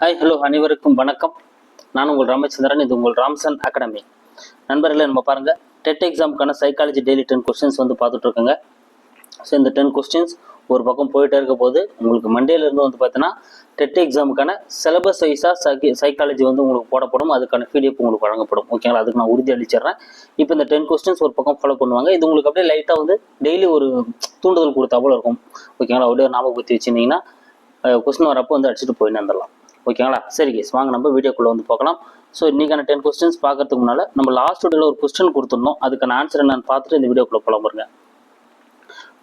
Hi hello அனைவருக்கும் வணக்கம். நான் உங்கள் ராமச்சந்திரன் இது உங்கள் ராம்சன் அகாடமி. நண்பர்களே நம்ம பாருங்க. டெட் எக்ஸாமுக்கான சைக்காலஜி டெய்லி டென் கொஸ்டின்ஸ் வந்து பார்த்துட்ருக்கோங்க. ஸோ இந்த டென் கொஸ்டின்ஸ் ஒரு பக்கம் போயிட்டே இருக்க போது உங்களுக்கு மண்டேலேருந்து வந்து பார்த்தீங்கன்னா டெட் எக்ஸாமுக்கான சிலபஸ் வைஸாக சைக்கி சைக்காலஜி வந்து உங்களுக்கு போடப்படும். அதுக்கான பிடிஎஃப் உங்களுக்கு வழங்கப்படும். ஓகேங்களா அதுக்கு நான் உறுதி அளிச்சிடுறேன். இப்போ இந்த டென் கொஸ்டின்ஸ் ஒரு பக்கம் ஃபாலோ பண்ணுவாங்க. இது உங்களுக்கு அப்படியே லைட்டாக வந்து டெய்லி ஒரு தூண்டுதல் கொடுத்தா போல இருக்கும். ஓகேங்களா அப்படியே ஞாபகப்படுத்தி வச்சுருந்தீங்கன்னா கொஸ்டின் வரப்போ வந்து அடிச்சுட்டு போயின்னு வந்துடலாம் ஓகேங்களா? சரி கேஸ் வாங்க நம்ம வீடியோக்குள்ளே வந்து பார்க்கலாம். ஸோ இன்றைக்கான டென் கொஸ்டின்ஸ் பார்க்கறதுக்கு முன்னால் நம்ம லாஸ்ட் வீடியோவில் ஒரு கொஸ்டின் கொடுத்துருந்தோம். அதுக்கான ஆன்சர் என்னன்னு பார்த்துட்டு இந்த வீடியோக்குள்ளே போகலாம் பாருங்க.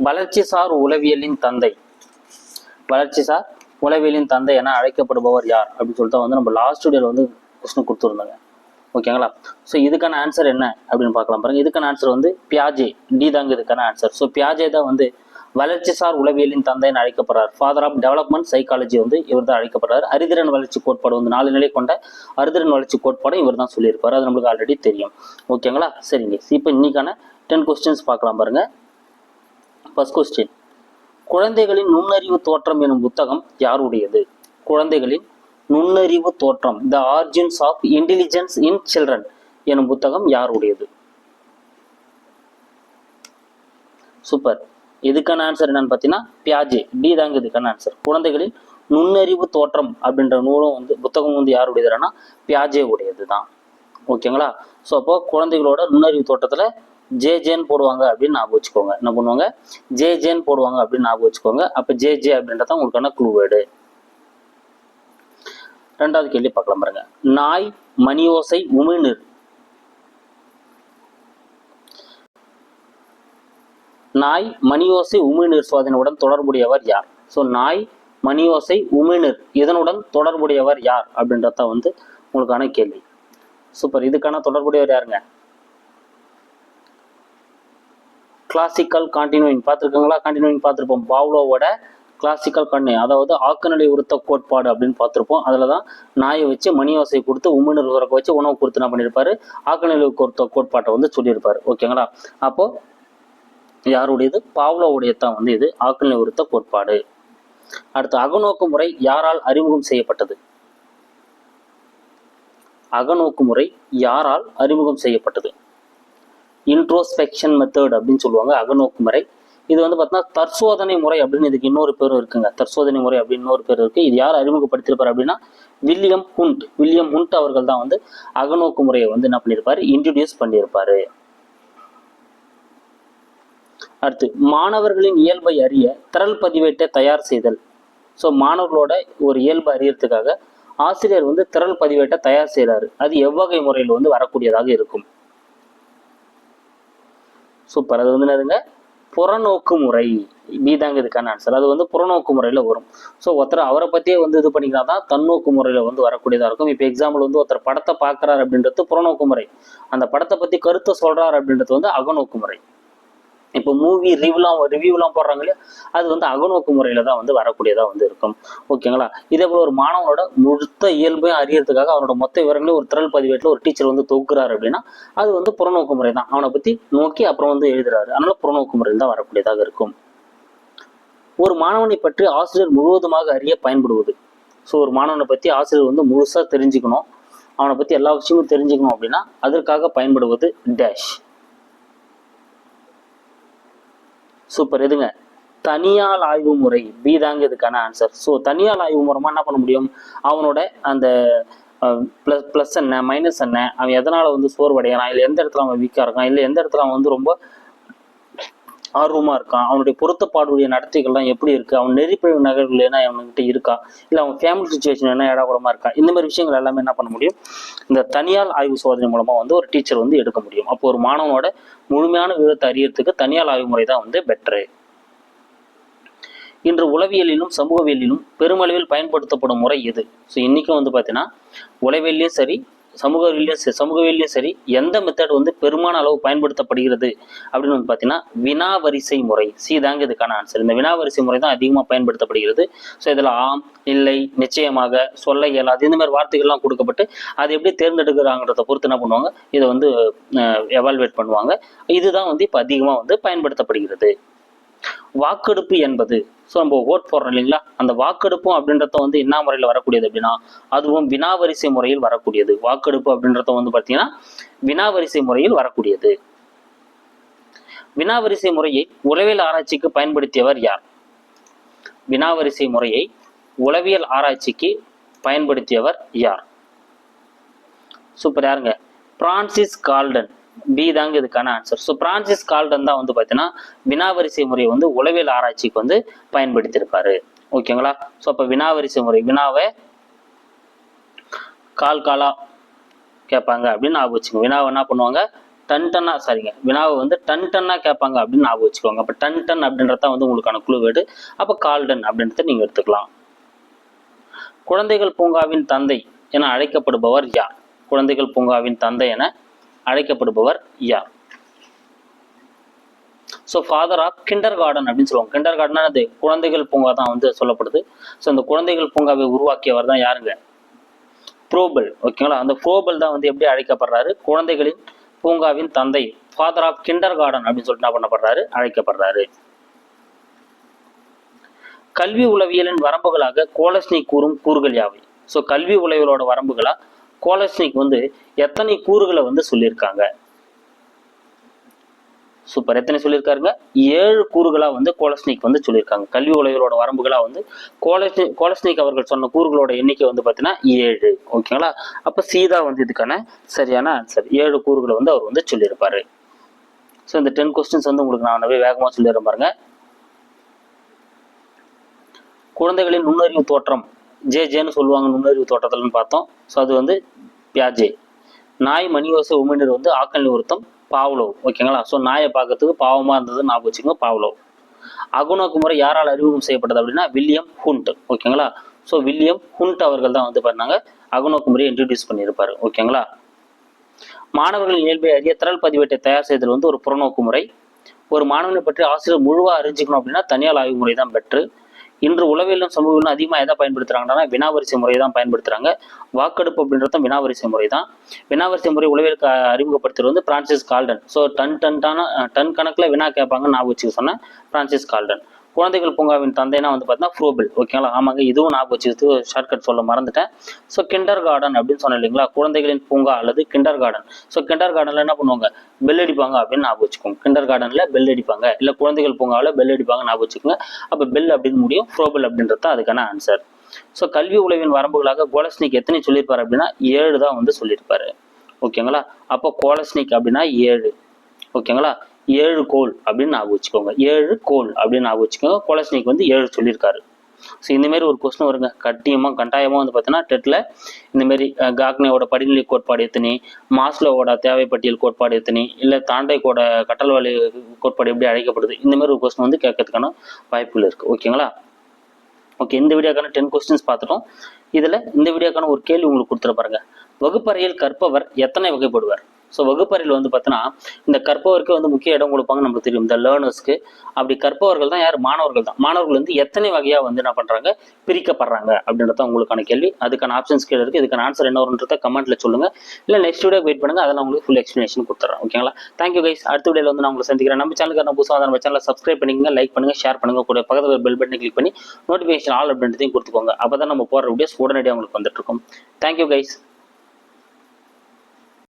வளர்ச்சிசார் உளவியலின் தந்தை. வளர்ச்சிசார் உளவியலின் தந்தை என அழைக்கப்படுபவர் யார்? அப்படின்னு சொல்லிட்டு வந்து நம்ம லாஸ்ட் வீடியோவில் வந்து கொஸ்டின் கொடுத்துருந்தாங்க. ஓகேங்களா? ஸோ இதுக்கான ஆன்சர் என்ன? அப்படின்னு பார்க்கலாம் பாருங்க. இதுக்கான ஆன்சர் வந்து பியாஜே டி தாங்க இதுக்கான ஆன்சர் ஸோ பியாஜே தான் வந்து வளர்ச்சிசார் உளவியலின் தந்தைன்னு அழைக்கப்படுறார். ஃபாதர் ஆஃப் டெவலப்மெண்ட் சைக்காலஜி வந்து இவர் தான் அழைக்கப்படுறார். அரிதிரன் வளர்ச்சி கோட்பாடு வந்து நாலு நிலை கொண்ட அரிதிரன் வளர்ச்சி கோட்பாடு இவர் தான் சொல்லியிருப்பார். அது நம்மளுக்கு ஆல்ரெடி தெரியும். ஓகேங்களா? சரிங்க. இப்போ இன்னைக்கான டென் கொஸ்டின்ஸ் பார்க்கலாம் பாருங்க. ஃபர்ஸ்ட் கொஸ்டின் குழந்தைகளின் நுண்ணறிவு தோற்றம் எனும் புத்தகம் யாருடையது? குழந்தைகளின் நுண்ணறிவு தோற்றம் the origins of intelligence in children எனும் புத்தகம் யாருடையது? சூப்பர் இதுக்கான ஆன்சர் என்னன்னு பார்த்தீங்கன்னா பியாஜே டி தாங்க இதுக்கான ஆன்சர் குழந்தைகளின் நுண்ணறிவு தோற்றம் அப்படின்ற நூலும் வந்து புத்தகம் வந்து யாருடையதுன்னா பியாஜே உடையது தான் ஓகேங்களா ஸோ அப்போ குழந்தைகளோட நுண்ணறிவு தோட்டத்தில் ஜே ஜேன்னு போடுவாங்க அப்படின்னு ஞாபகம் வச்சுக்கோங்க. என்ன பண்ணுவாங்க? ஜே ஜேன்னு போடுவாங்க அப்படின்னு ஞாபகம் வச்சுக்கோங்க. அப்போ ஜே ஜே அப்படின்றத உங்களுக்கான க்ளூ வேர்டு ரெண்டாவது கேள்வி பார்க்கலாம் பாருங்க. நாய் மணியோசை உமிழ்நீர். நாய் மணியோசை உமிழ்நீர் சோதனையுடன் தொடர்புடையவர் யார்? ஸோ நாய் மணியோசை உமிழ்நீர் இதனுடன் தொடர்புடையவர் யார்? அப்படின்றத வந்து உங்களுக்கான கேள்வி. சூப்பர் இதுக்கான தொடர்புடையவர் யாருங்க? கிளாசிக்கல் கான்டினியூயிங் பார்த்துருக்கீங்களா? கான்டினியூயிங் பார்த்துருப்போம். பாவ்லோவோட கிளாசிக்கல் கண்ணு அதாவது ஆக்குநிலை உறுத்த கோட்பாடு அப்படின்னு பார்த்துருப்போம். அதில் தான் நாயை வச்சு மணியோசை கொடுத்து உமிழ்நீர் உறக்க வச்சு உணவு கொடுத்து என்ன பண்ணியிருப்பாரு ஆக்குநிலை உறுத்த கோட்பாட்டை வந்து சொல்லியிருப்பாரு. ஓகேங்களா அப்போ யாருடையது? பாவ்லோவுடைய தான் வந்து இது. ஆக்கல் நிவர்த்த கோட்பாடு. அடுத்து அகநோக்கு முறை யாரால் அறிமுகம் செய்யப்பட்டது? அகநோக்கு முறை யாரால் அறிமுகம் செய்யப்பட்டது? இன்ட்ரோஸ்பெக்ஷன் மெத்தட் அப்படின்னு சொல்லுவாங்க அகநோக்கு முறை. இது வந்து பார்த்தீங்கன்னா தற்சோதனை முறை அப்படின்னு இதுக்கு இன்னொரு பேரும் இருக்குங்க. தற்சோதனை முறை அப்படின்னு இன்னொரு பேர் இருக்கு. இது யார் அறிமுகப்படுத்தியிருப்பார் அப்படின்னா வில்லியம் ஹுண்ட். வில்லியம் ஹுண்ட் அவர்கள் தான் வந்து அகநோக்கு முறையை வந்து என்ன பண்ணியிருப்பாரு? இன்ட்ரடியூஸ் பண்ணியிருப்பாரு. அடுத்து மாணவர்களின் இயல்பை அறிய திரள் பதிவேட்டை தயார் செய்தல். ஸோ மாணவர்களோட ஒரு இயல்பை அறியறதுக்காக ஆசிரியர் வந்து திரள் பதிவேட்டை தயார் செய்கிறாரு அது எவ்வகை முறையில் வந்து வரக்கூடியதாக இருக்கும். சூப்பர் அது வந்து என்னதுங்க? புறநோக்கு முறை. தாங்க இதுக்கான ஆன்சர் அது வந்து புறநோக்கு முறையில் வரும். ஸோ ஒருத்தர் அவரை பற்றியே வந்து இது பண்ணிக்கலாம் தான் தன்னோக்கு முறையில் வந்து வரக்கூடியதாக இருக்கும். இப்போ எக்ஸாம்பிள் வந்து ஒருத்தர் படத்தை பார்க்குறாரு அப்படின்றது புறநோக்கு முறை. அந்த படத்தை பற்றி கருத்தை சொல்கிறார் அப்படின்றது வந்து அகநோக்கு முறை. இப்போ மூவி ரிவ்யூலாம் ரிவ்யூலாம் போடுறாங்க இல்லையா? அது வந்து அகநோக்கு முறையில் தான் வந்து வரக்கூடியதாக வந்து இருக்கும். ஓகேங்களா இதே போல் ஒரு மாணவனோட மொத்த இயல்பையும் அறியறதுக்காக அவனோட மொத்த விவரங்களையும் ஒரு திரள் பதிவேட்டில் ஒரு டீச்சர் வந்து தொகுக்கிறாரு அப்படின்னா அது வந்து புறநோக்கு முறை தான். அவனை பற்றி நோக்கி அப்புறம் வந்து எழுதுறாரு. அதனால புறநோக்கு முறையில் தான் வரக்கூடியதாக இருக்கும். ஒரு மாணவனை பற்றி ஆசிரியர் முழுவதுமாக அறிய பயன்படுவது. ஸோ ஒரு மாணவனை பற்றி ஆசிரியர் வந்து முழுசாக தெரிஞ்சுக்கணும். அவனை பற்றி எல்லா விஷயமும் தெரிஞ்சுக்கணும் அப்படின்னா அதற்காக பயன்படுவது டேஷ் சூப்பர் எதுங்க தனியால் ஆய்வு முறை பி தாங்க இதுக்கான ஆன்சர் ஸோ தனியால் ஆய்வு மூலமாக என்ன பண்ண முடியும்? அவனோட அந்த ப்ளஸ் ப்ளஸ் என்ன மைனஸ் என்ன அவன் எதனால் வந்து சோர்வடைகிறான் இல்லை எந்த இடத்துல அவன் வீக்காக இருக்கான் இல்லை எந்த இடத்துல அவன் வந்து ரொம்ப ஆர்வமாக இருக்கான். அவனுடைய பொருத்தப்பாடுடைய நடத்தைகள்லாம் எப்படி இருக்குது அவன் நெறிப்பழிவு நகர்கள் என்ன அவன்கிட்ட இருக்கா? இல்லை அவன் ஃபேமிலி சுச்சுவேஷன் என்ன இடகுடமாக இருக்கா? இந்த மாதிரி விஷயங்கள் எல்லாமே என்ன பண்ண முடியும்? இந்த தனியால் ஆய்வு சோதனை மூலமாக வந்து ஒரு டீச்சர் வந்து எடுக்க முடியும். அப்போ ஒரு மாணவனோட முழுமையான விவரத்தை அறியறதுக்கு தனியால் ஆய்வு முறை தான் வந்து பெட்ரு இன்று உளவியலிலும் சமூகவியலிலும் பெருமளவில் பயன்படுத்தப்படும் முறை எது? ஸோ இன்றைக்கும் வந்து பார்த்தீங்கன்னா உளவியல்லையும் சரி சமூகவியலையும் சரி சமூகவியலையும் சரி எந்த மெத்தட் வந்து பெருமான அளவு பயன்படுத்தப்படுகிறது அப்படின்னு வந்து பார்த்தீங்கன்னா வினாவரிசை முறை. சி தாங்க இதுக்கான ஆன்சர் இந்த வினாவரிசை முறை தான் அதிகமாக பயன்படுத்தப்படுகிறது. ஸோ இதில் ஆம் இல்லை நிச்சயமாக சொல்ல இயலாது இந்த மாதிரி வார்த்தைகள்லாம் கொடுக்கப்பட்டு அதை எப்படி தேர்ந்தெடுக்கிறாங்கிறத பொறுத்து என்ன பண்ணுவாங்க? இதை வந்து எவால்வேட் பண்ணுவாங்க. இதுதான் வந்து இப்போ அதிகமாக வந்து பயன்படுத்தப்படுகிறது. வாக்கெடுப்பு என்பது. ஸோ நம்ம ஓட் போடுறோம் இல்லைங்களா? அந்த வாக்கெடுப்பும் அப்படின்றத வந்து என்ன முறையில் வரக்கூடியது அப்படின்னா அதுவும் வினாவரிசை முறையில் வரக்கூடியது. வாக்கெடுப்பு அப்படின்றத வந்து பார்த்தீங்கன்னா வினாவரிசை முறையில் வரக்கூடியது. வினாவரிசை முறையை உளவியல் ஆராய்ச்சிக்கு பயன்படுத்தியவர் யார்? வினாவரிசை முறையை உளவியல் ஆராய்ச்சிக்கு பயன்படுத்தியவர் யார்? சூப்பர் யாருங்க? பிரான்சிஸ் கால்டன் பி தாங்க இதுக்கான ஆன்சர் ஸோ பிரான்சிஸ் கால்டன் தான் வந்து பார்த்தீங்கன்னா வினாவரிசை முறையை வந்து உளவியல் ஆராய்ச்சிக்கு வந்து பயன்படுத்தியிருப்பாரு. ஓகேங்களா ஸோ அப்போ வினாவரிசை முறை வினாவை கால் காலா கேட்பாங்க அப்படின்னு ஞாபகம் வச்சுக்கோங்க. வினாவை என்ன பண்ணுவாங்க? டன் டன்னா சரிங்க வினாவை வந்து டன் டன்னா கேட்பாங்க அப்படின்னு ஞாபகம் வச்சுக்கோங்க. அப்போ டன் டன் அப்படின்றத வந்து உங்களுக்கான குழு வேடு அப்போ கால்டன் அப்படின்றத நீங்கள் எடுத்துக்கலாம். குழந்தைகள் பூங்காவின் தந்தை என அழைக்கப்படுபவர் யார்? குழந்தைகள் பூங்காவின் தந்தை என அழைக்கப்படுபவர் யார்? So father of kindergarten அப்படின்னு சொல்லுவாங்க. கிண்டர் கார்டன் அது குழந்தைகள் பூங்கா தான் வந்து சொல்லப்படுது. ஸோ அந்த குழந்தைகள் பூங்காவை உருவாக்கியவர் தான் யாருங்க? புரோபல் ஓகேங்களா அந்த புரோபல் தான் வந்து எப்படி அழைக்கப்படுறாரு? குழந்தைகளின் பூங்காவின் தந்தை ஃபாதர் ஆஃப் கிண்டர் கார்டன் அப்படின்னு சொல்லிட்டு என்ன பண்ணப்படுறாரு? அழைக்கப்படுறாரு. கல்வி உளவியலின் வரம்புகளாக கோலஸ்னி கூறும் கூறுகள் யாவை? ஸோ கல்வி உளவியலோட வரம்புகளா? கோலஸ்னிக் வந்து எத்தனை கூறுகளை வந்து சொல்லியிருக்காங்க? சூப்பர் எத்தனை சொல்லியிருக்காருங்க? ஏழு கூறுகளாக வந்து கோலஸ்னிக் வந்து சொல்லியிருக்காங்க. கல்வி உலகளோட வரம்புகளாக வந்து கோலஸ்னி கோலஸ்னிக் அவர்கள் சொன்ன கூறுகளோட எண்ணிக்கை வந்து பார்த்தீங்கன்னா ஏழு. ஓகேங்களா? அப்போ சீதா வந்து இதுக்கான சரியான ஆன்சர் ஏழு கூறுகளை வந்து அவர் வந்து சொல்லியிருப்பாரு. ஸோ இந்த டென் கொஸ்டின்ஸ் வந்து உங்களுக்கு நான் போய் வேகமாக சொல்லிடுறேன் பாருங்க. குழந்தைகளின் நுண்ணறிவு தோற்றம். ஜே ஜேன்னு சொல்லுவாங்க நுண்ணறிவு தோற்றத்தில்னு பார்த்தோம். ஸோ அது வந்து பியாஜே. நாய் மணியோசை உமிழ்நீர் வந்து ஆக்கல் ஒருத்தம் பாவ்லோ ஓகேங்களா? ஸோ நாயை பார்க்கறதுக்கு பாவமாக இருந்தது ஞாபகம் வச்சுக்கோங்க பாவ்லோ அகுநோக்கு முறை யாரால் அறிமுகம் செய்யப்பட்டது அப்படின்னா வில்லியம் ஹுண்ட். ஓகேங்களா? ஸோ வில்லியம் ஹுண்ட் அவர்கள் தான் வந்து பண்ணாங்க அகுநோக்கு முறையை இன்ட்ரடியூஸ் பண்ணியிருப்பார். ஓகேங்களா? மாணவர்களின் இயல்பை அறிய திரள் பதிவேட்டை தயார் செய்தல் வந்து ஒரு புறநோக்கு முறை ஒரு மாணவனை பற்றி ஆசிரியர் முழுவாக அறிஞ்சிக்கணும் அப்படின்னா தனியார் ஆய்வு முறை தான் பெற்று இன்று உளவியலும் சமூகம் அதிகமாக எதை பயன்படுத்துறாங்கன்னா வினாவரிசை முறையை தான் பயன்படுத்துறாங்க. வாக்கெடுப்பு அப்படின்றதும் வினாவரிசை முறை தான் வினாவரிசை முறை உளவியலுக்கு அறிமுகப்படுத்துறது வந்து பிரான்சிஸ் கால்டன். ஸோ டன் டன்டான டன் கணக்கில் வினா கேட்பாங்கன்னு நான் வச்சுக்க சொன்னேன். Francis Galton. குழந்தைகள் பூங்காவின் தந்தைனா வந்து பார்த்தீங்கன்னா ஃப்ரூபில் ஓகேங்களா ஆமாங்க இதுவும் நான் வச்சுக்கிறது ஷார்ட்கட் சொல்ல மறந்துட்டேன். ஸோ கிண்டர் கார்டன் அப்படின்னு சொன்னேன் இல்லைங்களா? குழந்தைகளின் பூங்கா அல்லது கிண்டர் கார்டன் ஸோ கிண்டர் கார்டனில் என்ன பண்ணுவாங்க? பெல் அடிப்பாங்க அப்படின்னு ஞாபகம் வச்சுக்கோங்க. கிண்டர் கார்டனில் பெல் அடிப்பாங்க. இல்லை குழந்தைகள் பூங்காவில் பெல் அடிப்பாங்க ஞாபகம் வச்சுக்கோங்க. அப்போ பெல் அப்படின்னு முடியும் ஃப்ரோபில் அப்படின்றது அதுக்கான ஆன்சர் ஸோ கல்வி உழவின் வரம்புகளாக கோலஸ்னிக் எத்தனை சொல்லியிருப்பாரு அப்படின்னா ஏழு தான் வந்து சொல்லியிருப்பாரு. ஓகேங்களா அப்போ கோலஸ்னிக் அப்படின்னா ஏழு. ஓகேங்களா ஏழு கோல் அப்படின்னு ஞாபகம் வச்சுக்கோங்க. ஏழு கோல் அப்படின்னு ஞாபகம் வச்சுக்கோங்க. கோலஸ்னிக் வந்து ஏழு சொல்லியிருக்காரு. ஸோ இந்தமாரி ஒரு கொஸ்டின் வருங்க. கட்டியமாக கட்டாயமாக வந்து பார்த்தீங்கன்னா டெட்டில் இந்தமாரி காக்னேவோட படிநிலை கோட்பாடு எத்தனை மாஸ்லோவோட தேவைப்பட்டியல் கோட்பாடு எத்தனை இல்லை தாண்டைக்கோட கட்டல் வலை கோட்பாடு எப்படி அழைக்கப்படுது? இந்தமாரி ஒரு கொஸ்டின் வந்து கேட்கறதுக்கான வாய்ப்புகள் இருக்குது ஓகேங்களா? ஓகே இந்த வீடியோக்கான டென் கொஸ்டின்ஸ் பார்த்துட்டோம். இதில் இந்த வீடியோக்கான ஒரு கேள்வி உங்களுக்கு கொடுத்துட பாருங்க வகுப்பறையில் கற்பவர் எத்தனை வகைப்படுவார்? ஸோ வகுப்பறையில் வந்து பார்த்தீங்கன்னா இந்த கற்பவருக்கு வந்து முக்கிய இடம் கொடுப்பாங்க நம்மளுக்கு தெரியும். இந்த லேர்னர்ஸ்க்கு அப்படி கற்பவர்கள் தான் யார்? மாணவர்கள் தான். மாணவர்கள் வந்து எத்தனை வகையாக வந்து என்ன பண்ணுறாங்க பிரிக்கப்படுறாங்க அப்படின்றத உங்களுக்கான கேள்வி. அதுக்கான ஆப்ஷன்ஸ் கீழே இருக்குது இதுக்கான ஆன்சர் என்ன வரும்ன்றத கமெண்ட்டில் சொல்லுங்கள் இல்லை நெக்ஸ்ட் வீடியோ வெயிட் பண்ணுங்கள் அதெல்லாம் உங்களுக்கு ஃபுல் எக்ஸ்ப்ளனேஷன் கொடுத்துறேன். ஓகேங்களா தேங்க்யூ கைஸ் அடுத்த வீடியோவில் வந்து நான் உங்களை சந்திக்கிறேன். நம்ம சேனலுக்கு நம்ம புதுசாக நம்ம சேனலை சப்ஸ்கிரைப் பண்ணிக்கங்க. லைக் பண்ணுங்கள் ஷேர் பண்ணுங்கள் கூட பக்கத்தில் பெல் பட்டனை கிளிக் பண்ணி நோட்டிஃபிகேஷன் ஆல் அப்படின்றதையும் கொடுத்துக்கோங்க. அப்போ தான் நம்ம போடுற வீடியோஸ் உடனடியாக உங்களுக்கு வந்துட்டு இருக்கும். Thank you guys